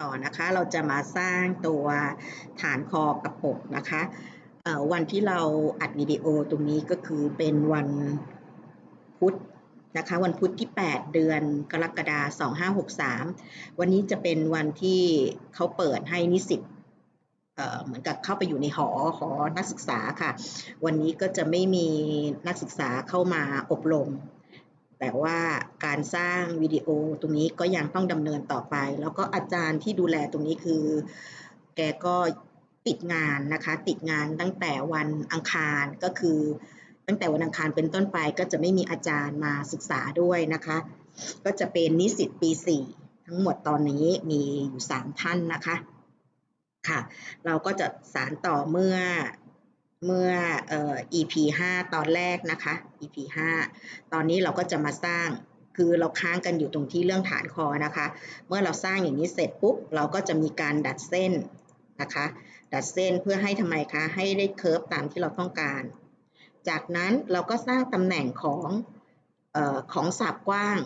ต่อนะคะ เราจะมาสร้างตัวฐานคอกระปกนะคะวันที่เราอัดวิดีโอตรงนี้ก็คือเป็นวันพุธนะคะวันพุธที่ 8 เดือนกรกฎาคม2563 วันนี้จะเป็นวันที่เขาเปิดให้นิสิตเเหมือนกับเข้าไปอยู่ในหอหอนักศึกษาค่ะ วันนี้ก็จะไม่มีนักศึกษาเข้ามาอบรม แต่ว่าการสร้างวิดีโอตรงนี้ก็ยังต้องดำเนินต่อไป แล้วก็อาจารย์ที่ดูแลตรงนี้คือ แกก็ติดงานนะคะ ติดงานตั้งแต่วันอังคารก็คือ ตั้งแต่วันอังคารเป็นต้นไปก็จะไม่มีอาจารย์มาศึกษาด้วยนะคะ ก็จะเป็นนิสิตปี 4 ทั้งหมดตอนนี้มีอยู่ 3 ท่านนะคะค่ะ เราก็จะสารต่อเมื่อ เมื่อเอ่อ EP 5 ตอนแรกนะคะ EP 5 ตอนนี้เราก็จะมาสร้างคือเราค้างกันอยู่ตรงที่เรื่องฐานคอนะคะ เมื่อเราสร้างอย่างนี้เสร็จปุ๊บ เราก็จะมีการดัดเส้นนะคะ ดัดเส้นเพื่อให้ทำไมคะ ให้ได้เคิร์ฟตามที่เราต้องการ จากนั้นเราก็สร้างตำแหน่งของออของสาบกว้าง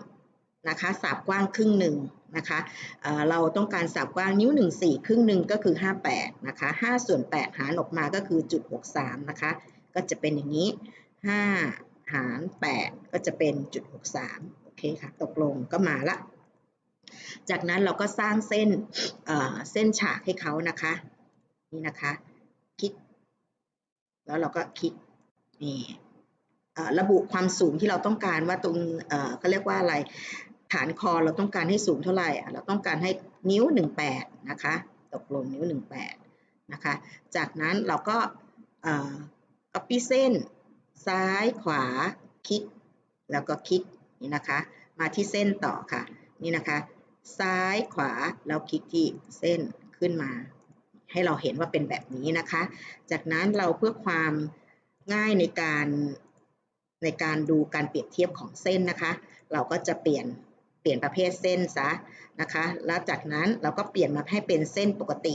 นะคะสาบกว้างครึ่งหนึ่ง นะคะเเราต้องการสาบกว้างนิ้ว 1 4 ครึ่งหนึ่งก็คือ 58นะคะ5ส่วน 8 หารออกมาก็คือจุด63นะคะ ก็จะเป็นอย่างนี้ 5 หาร 8 ก็จะเป็นจุด63โอเคค่ะ ตกลงก็มาละ จากนั้นเราก็สร้างเส้นเเส้นฉากให้เขานะคะ นี่นะคะ คลิก แล้วเราก็คลิก นี่ระบุความสูงที่เราต้องการว่าตรงเขาเรียกว่าอะไร ฐานคอเราต้องการให้สูงเท่าไหร่อะเราต้องการให้นิ้ว 18 นะคะ ตกลงนิ้ว 18 นะคะ จากนั้นเราก็เอ่อ copy เส้น ซ้ายขวาคลิก แล้วก็คลิกนี่นะคะ มาที่เส้นต่อค่ะ นี่นะคะ ซ้ายขวาแล้วคลิกที่เส้นขึ้นมา ให้เราเห็นว่าเป็นแบบนี้นะคะ จากนั้นเราเพื่อความง่ายในการในการดูการเปรียบเทียบของเส้นนะคะ เราก็จะเปลี่ยน ลี่ยนประเภทเส้นซะนะคะ แล้วจากนั้นเราก็เปลี่ยนมาให้เป็นเส้นปกติ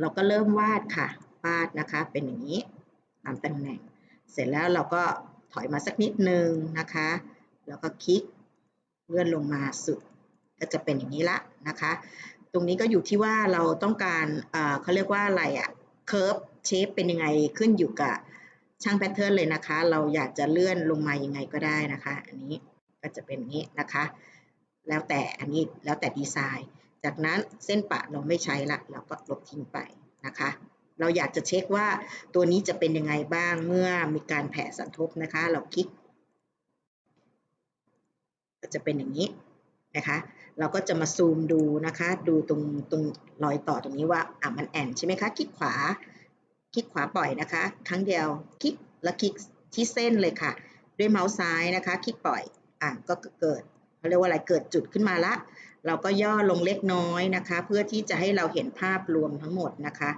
เราก็เริ่มวาดค่ะ วาดนะคะเป็นอย่างนี้ตามตำแหน่ง เสร็จแล้วเราก็ถอยมาสักนิดนึงนะคะ แล้วก็คลิกเลื่อนลงมาสุด ก็จะเป็นอย่างนี้ละนะคะ ตรงนี้ก็อยู่ที่ว่าเราต้องการเอ่อเขาเรียกว่าอะไรอะเคิร์ฟเชฟเป็นยังไงขึ้นอยู่กับช่างแพทเทิร์นเลยนะคะ เราอยากจะเลื่อนลงมายังไงก็ได้นะคะ อันนี้ก็จะเป็นอย่างนี้นะคะ แล้วแต่อันนี้แล้วแต่ดีไซน์ จากนั้นเส้นปะเราไม่ใช้ละเราก็ลบทิ้งไปนะคะ เราอยากจะเช็คว่าตัวนี้จะเป็นยังไงบ้างเมื่อมีการแผ่สันทบนะคะ เราคลิกก็จะเป็นอย่างนี้นะคะ เราก็จะมาซูมดูนะคะ ดูตรงตรงรอยต่อตรงนี้ว่าอะมันแอนใช่ไหมคะ คลิกขวา คลิกขวาปล่อยนะคะ ครั้งเดียว คลิกแล้วคลิกที่เส้นเลยค่ะ ด้วยเมาส์ซ้ายนะคะ คลิกปล่อย อะก็เกิด เขาเรียกว่าอะไรเกิดจุดขึ้นมาละ เราก็ย่อลงเล็กน้อยนะคะ เพื่อที่จะให้เราเห็นภาพรวมทั้งหมดนะคะ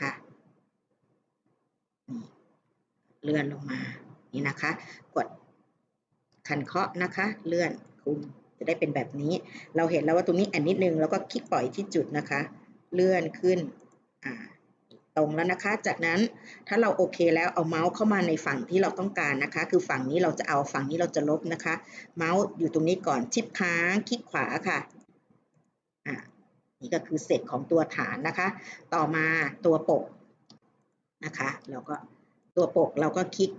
ค่ะเลื่อนลงมานี่นะคะ กดคันเคาะนะคะ เลื่อนคุมจะได้เป็นแบบนี้ เราเห็นแล้วว่าตรงนี้แอนนิดนึงแล้วก็คลิกปล่อยที่จุดนะคะ เลื่อนขึ้นอ่า ตรงแล้วนะคะ จากนั้นถ้าเราโอเคแล้วเอาเมาส์เข้ามาในฝั่งที่เราต้องการนะคะ คือฝั่งนี้เราจะเอาฝั่งนี้เราจะลบนะคะ เมาส์อยู่ตรงนี้ก่อนชิปค้างคลิกขวาค่ะอ่านี่ก็คือเสร็จของตัวฐานนะคะ ต่อมาตัวปกนะคะเราก็ตัวปกเราก็คลิก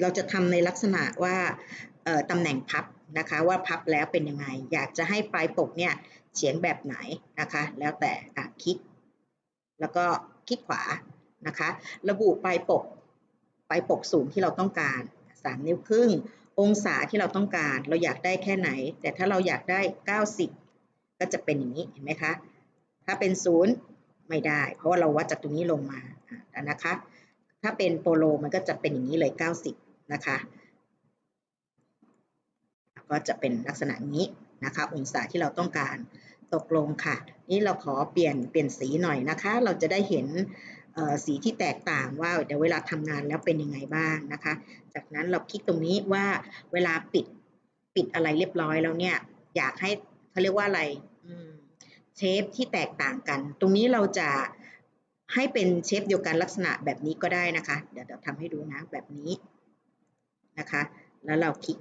เราจะทำในลักษณะว่าตำแหน่งพับนะคะว่าพับแล้วเป็นยังไง อยากจะให้ปลายปกเนี่ยเฉียงแบบไหนนะคะ แล้วแต่คลิก แล้วก็ คลิกขวานะคะ ระบุปลายปกปลายปกสูงที่เราต้องการ 3 นิ้วครึ่ง องศาที่เราต้องการ เราอยากได้แค่ไหน แต่ถ้าเราอยากได้ 90 ก็จะเป็นอย่างนี้เห็นไหมคะ ถ้าเป็นศูนย์ไม่ได้ เพราะว่าเราวัดจากตรงนี้ลงมานะคะ ถ้าเป็นโปโลมันก็จะเป็นอย่างนี้เลย 90 นะคะก็จะเป็นลักษณะนี้นะคะ องศาที่เราต้องการ ตกลงค่ะ นี่เราขอเปลี่ยนเปลี่ยนสีหน่อยนะคะ เราจะได้เห็นสีที่แตกต่างว่าเดี๋ยวเวลาทำงานแล้วเป็นยังไงบ้างนะคะ จากนั้นเราคลิกตรงนี้ว่าเวลาปิดปิดอะไรเรียบร้อยแล้วเนี่ย อยากให้เขาเรียกว่าอะไรเชฟที่แตกต่างกัน ตรงนี้เราจะให้เป็นเชฟเดียวกันลักษณะแบบนี้ก็ได้นะคะ เดี๋ยวเราทำให้ดูนะแบบนี้นะคะ แล้วเราคลิก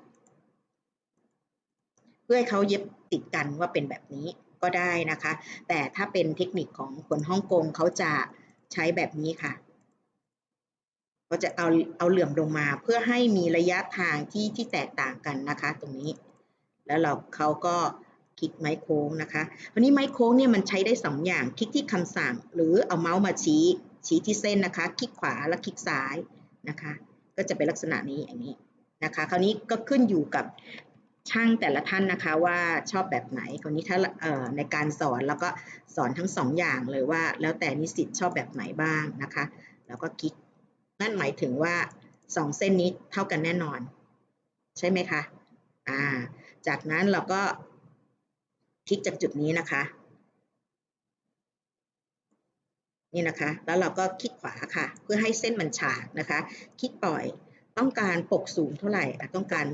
เพื่อให้เขาเย็บติดกันว่าเป็นแบบนี้ ก็ได้นะคะ แต่ถ้าเป็นเทคนิคของคนฮ่องกงเขาจะใช้แบบนี้ค่ะก็จะเอาเอาเหลื่อมลงมาเพื่อให้มีระยะทางที่ที่แตกต่างกันนะคะ ตรงนี้ แล้วเราเขาก็คลิกไม้โค้งนะคะวันนี้ไม้โค้งเนี่ยมันใช้ได้สองอย่างคลิกที่คำสั่ง หรือเอาเมาส์มาชี้ชี้ที่เส้นนะคะ คลิกขวาแล้วคลิกซ้ายนะคะ ก็จะเป็นลักษณะนี้อย่างนี้นะคะ คราวนี้ก็ขึ้นอยู่กับ ช่างแต่ละท่านนะคะว่าชอบแบบไหนคราวนี้ถ้าในการสอนแล้วก็สอนทั้งสองอย่างเลยว่า แล้วแต่นิสิตชอบแบบไหนบ้างนะคะ แล้วก็คลิกนั่นหมายถึงว่าสองเส้นนี้เท่ากันแน่นอน ใช่ไหมคะอ่าจากนั้นเราก็คลิกจากจุดนี้นะคะ นี่นะคะ แล้วเราก็คลิกขวาค่ะ เพื่อให้เส้นมันฉากนะคะ คลิกปล่อยต้องการปกสูงเท่าไหร่ต้องการ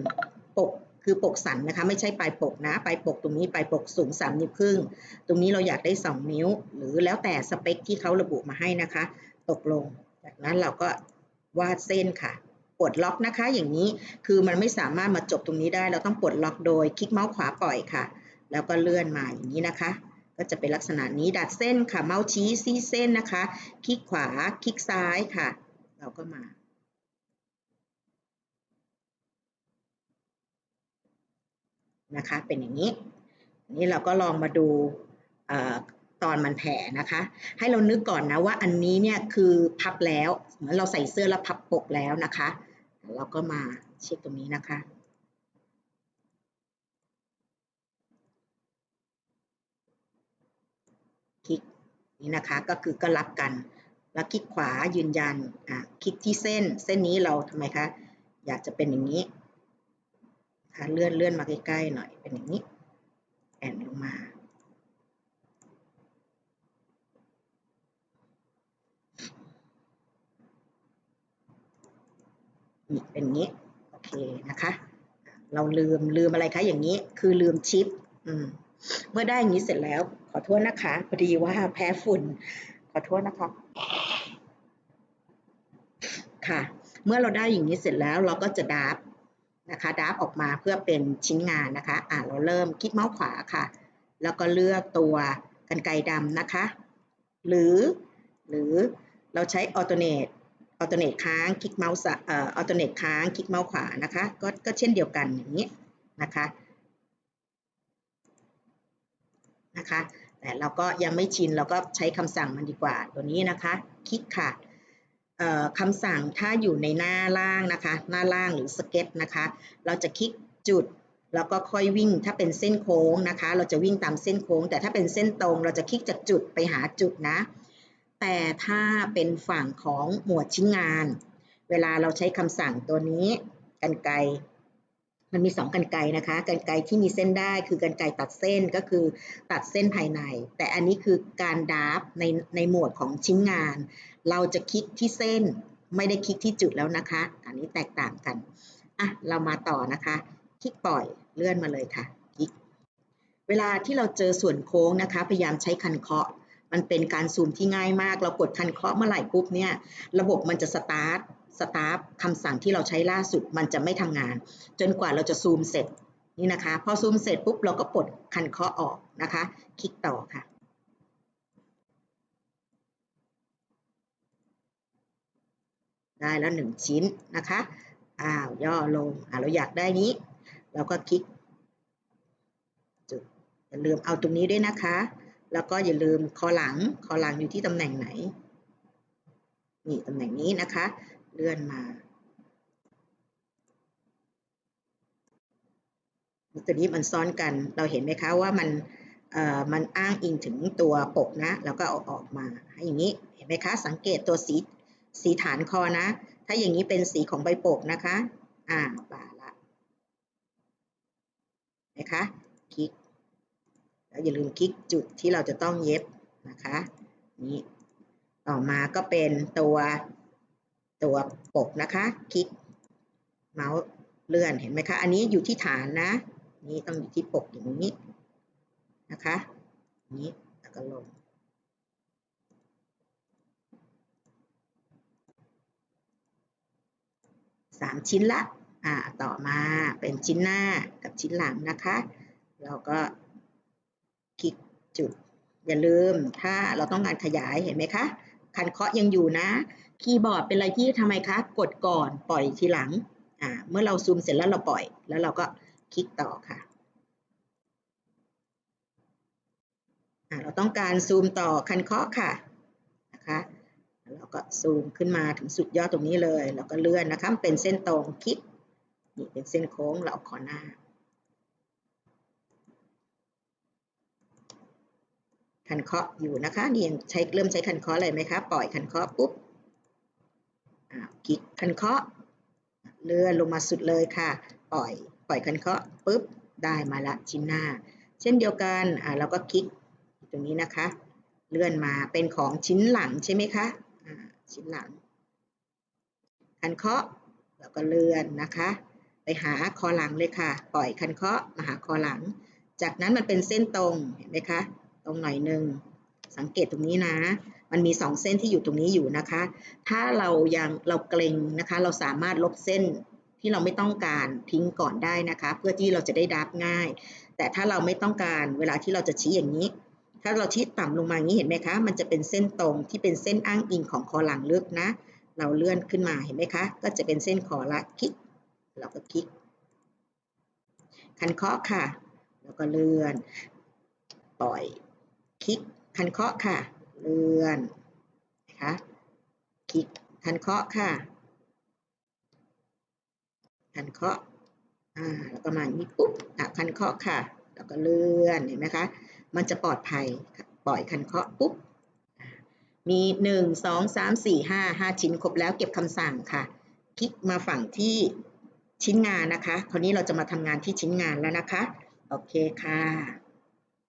ปก คือปกสันนะคะไม่ใช่ปลายปกนะปลายปกตรงนี้ปลายปกสูง 3 นิ้วครึ่ง ตรงนี้เราอยากได้ 2 นิ้ว หรือแล้วแต่สเปคที่เขาระบุมาให้นะคะ ตกลง จากนั้นเราก็วาดเส้นค่ะปลดล็อกนะคะ อย่างนี้คือมันไม่สามารถมาจบตรงนี้ได้ เราต้องปลดล็อกโดยคลิกเมาส์ขวาปล่อยค่ะ แล้วก็เลื่อนมาอย่างนี้นะคะ ก็จะเป็นลักษณะนี้ดัดเส้นค่ะเมาส์ชี้ซีเส้นนะคะ คลิกขวาคลิกซ้ายค่ะ เราก็มา นะคะ เป็นอย่างนี้ นี้เราก็ลองมาดูตอนมันแผ่นะคะ ให้เรานึกก่อนนะว่าอันนี้เนี่ยคือพับแล้วเหมือนเราใส่เสื้อแล้วพับปกแล้วนะคะ เราก็มาเช็คตรงนี้นะคะคลิกนี่นะคะก็คือก็รับกัน แล้วคลิกขวายืนยันอะคลิกที่เส้นเส้นนี้เราทำไมคะ อยากจะเป็นอย่างนี้ ค่ะเลื่อนเลื่อนมาใกล้ๆหน่อยเป็นอย่างนี้แอนลงมานี่เป็นอย่างนี้โอเคนะคะ เราลืมลืมอะไรคะอย่างนี้คือลืมชิปอืมเมื่อได้อย่างนี้เสร็จแล้ว ขอโทษนะคะพอดีว่าแพ้ฝุ่น ขอโทษนะคะ ค่ะ เมื่อเราได้อย่างนี้เสร็จแล้วเราก็จะดับ นะคะดับออกมาเพื่อเป็นชิ้นงานนะคะอ่าเราเริ่มคลิกเมาส์ขวาค่ะ แล้วก็เลือกตัวกันไกดำนะคะ หรือ หรือเราใช้ออโตเนตออโตเนตค้างคลิกเมาส์เอ่อออโตเนตค้างคลิกเมาส์ขวานะคะก็ก็เช่นเดียวกันอย่างนี้นะคะนะคะ แต่เราก็ยังไม่ชินเราก็ใช้คำสั่งมันดีกว่าตัวนี้นะคะ คลิกค่ะ คำสั่งถ้าอยู่ในหน้าล่างนะคะ หน้าล่างหรือสเก็ตนะคะ เราจะคลิกจุดแล้วก็ค่อยวิ่งถ้าเป็นเส้นโค้งนะคะ เราจะวิ่งตามเส้นโค้ง แต่ถ้าเป็นเส้นตรง เราจะคลิกจากจุดไปหาจุดนะ แต่ถ้าเป็นฝั่งของหมวดชิ้นงาน เวลาเราใช้คำสั่งตัวนี้กันไก มันมี2กันไกนะคะกันไกที่มีเส้นได้คือกันไกตัดเส้นก็คือตัดเส้นภายใน แต่อันนี้คือการดาฟในในหมวดของชิ้นงาน เราจะคลิกที่เส้นไม่ได้คลิกที่จุดแล้วนะคะ อันนี้แตกต่างกันอะเรามาต่อนะคะคลิกปล่อยเลื่อนมาเลยค่ะคลิกเวลาที่เราเจอส่วนโค้งนะคะ พยายามใช้คันเคาะมันเป็นการซูมที่ง่ายมาก เรากดคันเคาะเมื่อไหร่ปุ๊บเนี่ย ระบบมันจะสตาร์ท สตาร์ทคำสั่งที่เราใช้ล่าสุดมันจะไม่ทำงาน จนกว่าเราจะซูมเสร็จนี่นะคะ พอซูมเสร็จปุ๊บเราก็ปลดคันเคาะออกนะคะ คลิกต่อค่ะ ได้แล้วหนึ่งชิ้นนะคะอ้าวย่อลงอ่าเราอยากได้นี้ เราก็คลิกจุดอย่าลืมเอาตรงนี้ด้วยนะคะ แล้วก็อย่าลืมคอหลังคอหลังอยู่ที่ตำแหน่งไหนนี่ตำแหน่งนี้นะคะ เลื่อนมาตัวนี้มันซ้อนกัน เราเห็นไหมคะว่ามันมันอ้างอิงถึงตัวปกนะ แล้วก็เอาออกมาให้อย่างนี้เห็นไหมคะ สังเกตตัวสีสีฐานคอนะ ถ้าอย่างนี้เป็นสีของใบปกนะคะ อ่าป่าละนะคะคลิกแล้วอย่าลืมคลิกจุดที่เราจะต้องเย็บนะคะ นี้ต่อมาก็เป็นตัว ตัวปกนะคะ คลิกเมาส์เลื่อนเห็นไหมคะ อันนี้อยู่ที่ฐานนะ นี่ต้องอยู่ที่ปกอย่างนี้นะคะนี้แล้วก็ลง สามชิ้นละ อ่า ต่อมาเป็นชิ้นหน้ากับชิ้นหลังนะคะ เราก็คลิกจุด อย่าลืม ถ้าเราต้องการขยายเห็นไหมคะ คันเคาะยังอยู่นะ คีย์บอร์ดเป็นอะไรที่ทำไมคะ กดก่อนปล่อยทีหลังอ่าเมื่อเราซูมเสร็จแล้วเราปล่อย แล้วเราก็คลิกต่อค่ะอ่าเราต้องการซูมต่อคันเคาะค่ะนะคะเราก็ซูมขึ้นมาถึงสุดยอดตรงนี้เลยแล้วก็เลื่อนนะคะเป็นเส้นตรงคลิกนี่เป็นเส้นโค้งเราขอหน้าคันเคาะอยู่นะคะนี่ยังใช้เริ่มใช้คันเคาะเลยไหมคะ ปล่อยคันเคาะปุ๊บ อ่าคลิกคันเคาะเลื่อนลงมาสุดเลยค่ะ ปล่อย ปล่อยคันเคาะปุ๊บ ได้มาละชิ้นหน้า เช่นเดียวกันอ่าเราก็คลิกตรงนี้นะคะ เลื่อนมาเป็นของชิ้นหลังใช่ไหมคะอ่าชิ้นหลัง คันเคาะแล้วก็เลื่อนนะคะ ไปหาคอหลังเลยค่ะ ปล่อยคันเคาะมาหาคอหลัง จากนั้นมันเป็นเส้นตรงเห็นไหมคะ ตรงหน่อยหนึ่งสังเกตตรงนี้นะ มันมีสองเส้นที่อยู่ตรงนี้อยู่นะคะ ถ้าเรายังเราเกรงนะคะ เราสามารถลบเส้นที่เราไม่ต้องการทิ้งก่อนได้นะคะ เพื่อที่เราจะได้ดับง่าย แต่ถ้าเราไม่ต้องการเวลาที่เราจะชี้อย่างนี้ ถ้าเราชี้ต่ำลงมาอย่างนี้เห็นไหมคะ มันจะเป็นเส้นตรงที่เป็นเส้นอ้างอิงของคอหลังลึกนะ เราเลื่อนขึ้นมาเห็นไหมคะ ก็จะเป็นเส้นคอละคลิกเราก็คลิก คันเคาะค่ะ แล้วก็เลื่อน ปล่อย คลิก คันเคาะค่ะ เลื่อนนะคะคลิกคันเคาะค่ะคันเคาะอ่าแล้วก็มานี้ปุ๊บอะคันเคาะค่ะ แล้วก็เลื่อนเห็นไหมคะ มันจะปลอดภัยปล่อยคันเคาะปุ๊บมีหนึ่งสองสามสี่ห้าห้าชิ้นครบแล้วเก็บคำสั่งค่ะ คลิกมาฝั่งที่ชิ้นงานนะคะ คราวนี้เราจะมาทำงานที่ชิ้นงานแล้วนะคะ โอเคค่ะ